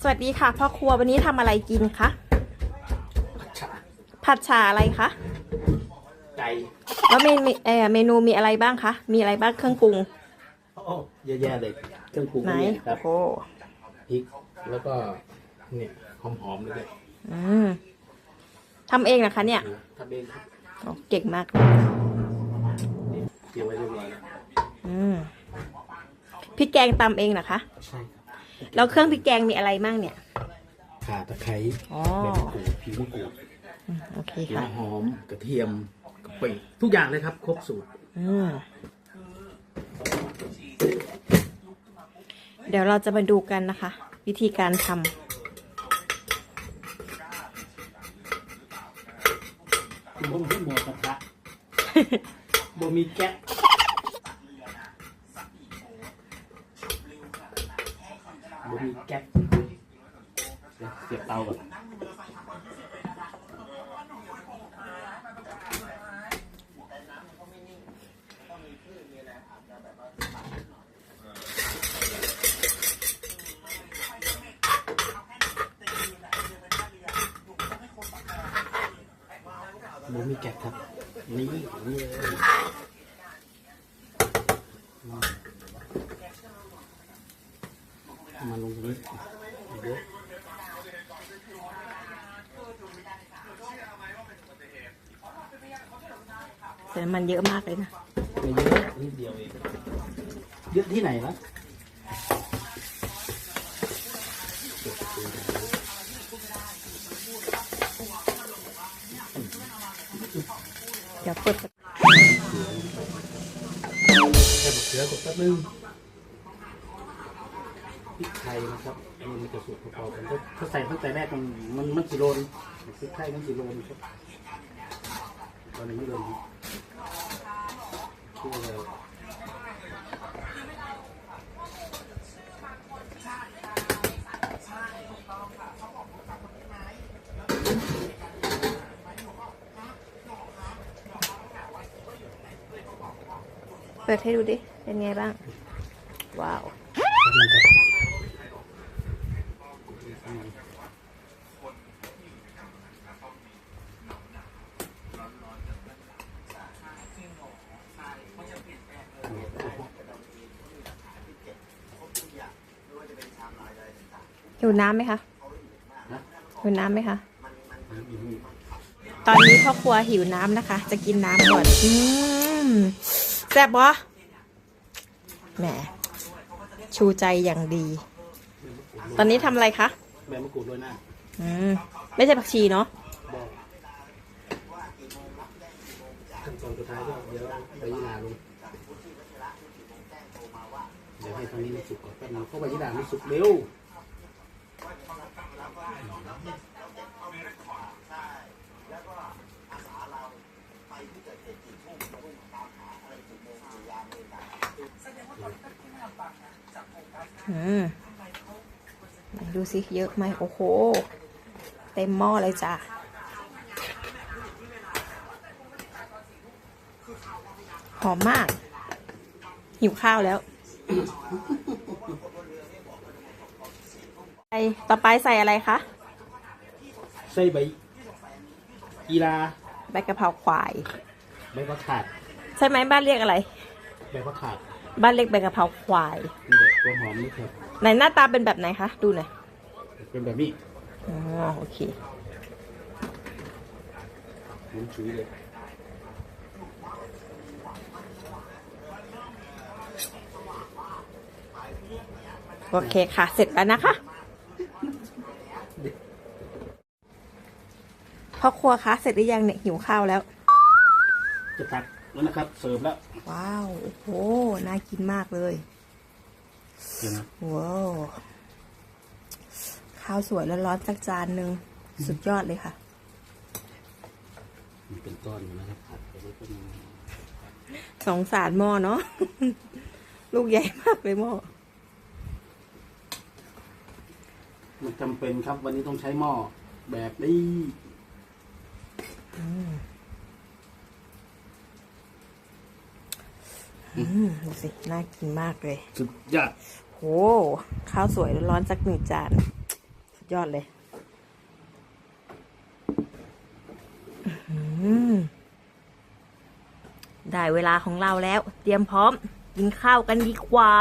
สวัสดีค่ะพ่อครัววันนี้ทำอะไรกินคะชาผัดฉาอะไรคะไก่แล้วเมนูเออเมนูมีอะไรบ้างคะมีอะไรบ้างเครื่องปรุงโอ้เยอะแยะเลยเครื่องปรุงไหนเนี่ยครับโอ้พริกแล้วก็เนี่ยหอมๆเลยด้วยอืมทำเองนะคะเนี่ยทำเองครับโอ้เก่งมากนี่เตรียมไว้เรียบร้อยแล้วอืมพริกแกงตำเองนะคะ ใช่ครับ แล้วเครื่องพริกแกงมีอะไรมั่งเนี่ย ข่าตะไคร้อ๋อ ใบมะกรูดผิวมะกรูดอืมโอเคหัวค่ะ หอมกระเทียมกะปิทุกอย่างเลยครับ ครบสูตรอืมเดี๋ยวเราจะมาดูกันนะคะ วิธีการทำบ่มีหมูกระทะบ่มีแก๊ส บ่มีแก๊สเสียบเตาก่อนหมูมีแกะครับ นี่นี่เลย เอามาลงตรงนี้เยอะแต่น้ำมันเยอะมากเลยนะไม่เยอะนิดเดียวเองเยอะที่ไหนล่ะเดี๋ยวเปิดแค่บะเขือกดแป๊บนึงพ ริกไทยนะครับอันนี้มันจะสูตรพอๆกันถ้าถ้าใส่ตั้งแต่แรกมันมันมันสิโลนพริกไทยมันสิโลนครับตอนนี้ไม่โดนช่วยเราเปิดให้ดูดิ เป็นไงบ้าง ว้าว หิวน้ำไหมคะหิวน้ำไหมคะ ตอนนี้พ่อครัวหิวน้ำนะคะ จะกินน้ำก่อน อืมแซ่บวะแหม ชูใจอย่างดี ตอนนี้ทำอะไรคะ ใบมะกรูดโรยหน้าอืมไม่ใช่ผักชีเนาะบอกขั้นตอนสุดท้ายก็เดี๋ยวใบยีราลงเดี๋ยวให้ตรงนี้มันสุกก่อนแป๊บนึงเพราะใบยีรามันสุกเร็วอืม ไหนดูสิเยอะไหมโอ้โห เต็มหม้อเลยจ้ะหอมมาก หิวข้าวแล้วใส่ต่อไปใส่อะไรคะ ใส่ใบยีราใบกะเพราควาย ใบผักขาด ใช่ไหมบ้านเรียกอะไร ใบผักขาด บ้านเรียกใบกะเพราควายนี่แหละ ตัวหอมนี่ครับไหนหน้าตาเป็นแบบไหนคะ ดูหน่อย เป็นแบบนี้อ๋อโอเคหมุนชุยเลยโอเคค่ะ เสร็จแล้วนะคะพ่อครัวคะเสร็จหรือยังเนี่ยหิวข้าวแล้ว จะตักแล้วนะครับ เสิร์ฟแล้ว ว้าว โอ้โห น่ากินมากเลย เดี๋ยวนะว้าว ข้าวสวยแล้วร้อนๆสักจานหนึ่งสุดยอดเลยค่ะ มันเป็นก้อนอยู่นะครับผัดไปแล้วก็มีสงสารหม้อเนาะ ลูกใหญ่มากเลยหม้อ มันจำเป็นครับ วันนี้ต้องใช้หม้อแบบนี้ อืม ดูสิ น่ากินมากเลย สุดยอดโหข้าวสวยร้อนๆสักหนึ่งจานยอดเลยอื้อหือได้เวลาของเราแล้ว เตรียมพร้อม กินข้าวกันดีกว่า